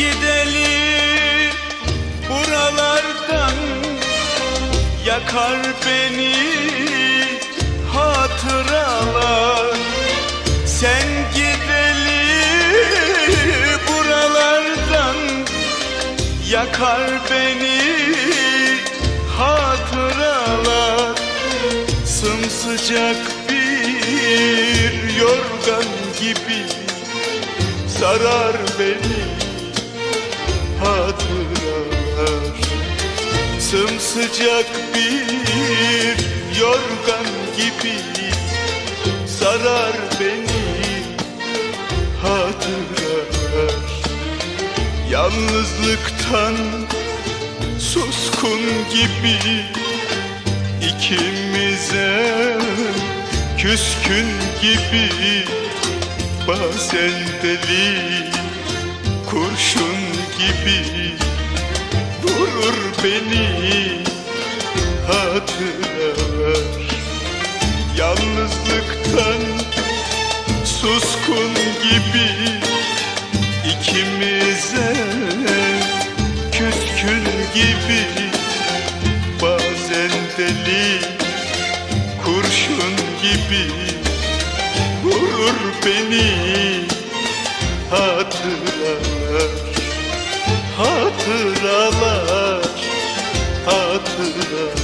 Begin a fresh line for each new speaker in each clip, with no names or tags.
gidelim buralardan. Yakar beni hatıralar. Sen gidelim buralardan. Yakar beni hatıralar. Sımsıcak bir yorgan gibi Sarar beni hatıralar Sımsıcak bir yorgan gibi sarar beni hatıralar Yalnızlıktan suskun gibi ikimize küskün gibi Bazen deli gibi vurur beni. Hatıralar Yalnızlıktan suskun gibi ikimize küskün gibi Bazen deli kurşun gibi vurur beni. Hatıralar hatıralar hatıralar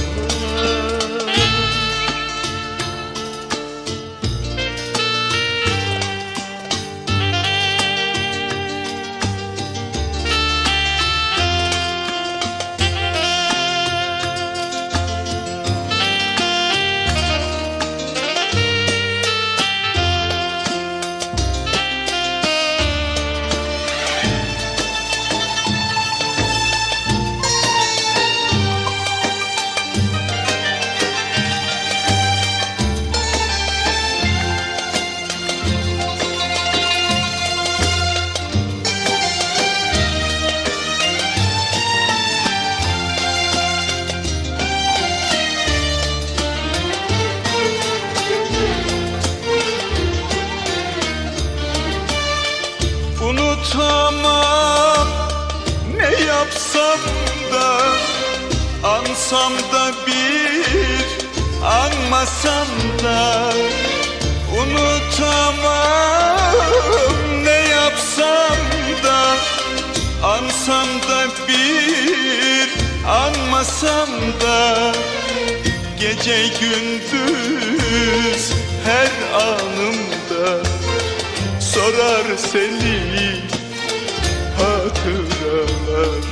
Unutamam. Ne yapsam da Ansam da bir anmasam da Unutamam. Ne yapsam da Ansam da bir anmasam da Gece gündüz her anımda sorar seni. Hatıralar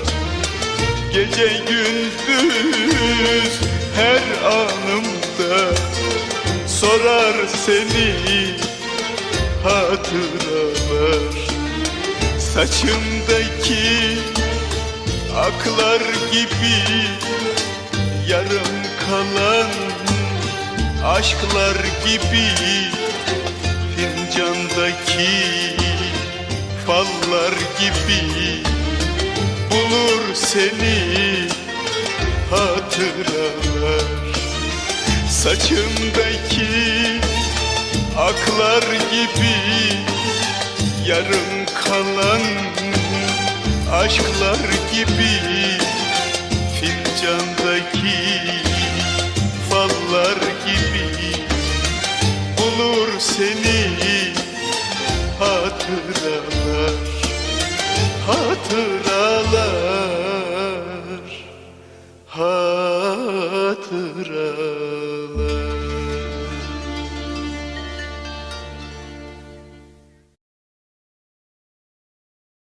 Gece gündüz her anımda sorar seni. Hatıralar Saçımdaki aklar gibi yarım kalan aşklar gibi boynundaki fallar gibi Bulur seni hatıralar. Saçındaki aklar gibi Yarım kalan aşklar gibi Fincandaki fallar gibi Bulur seni hatıram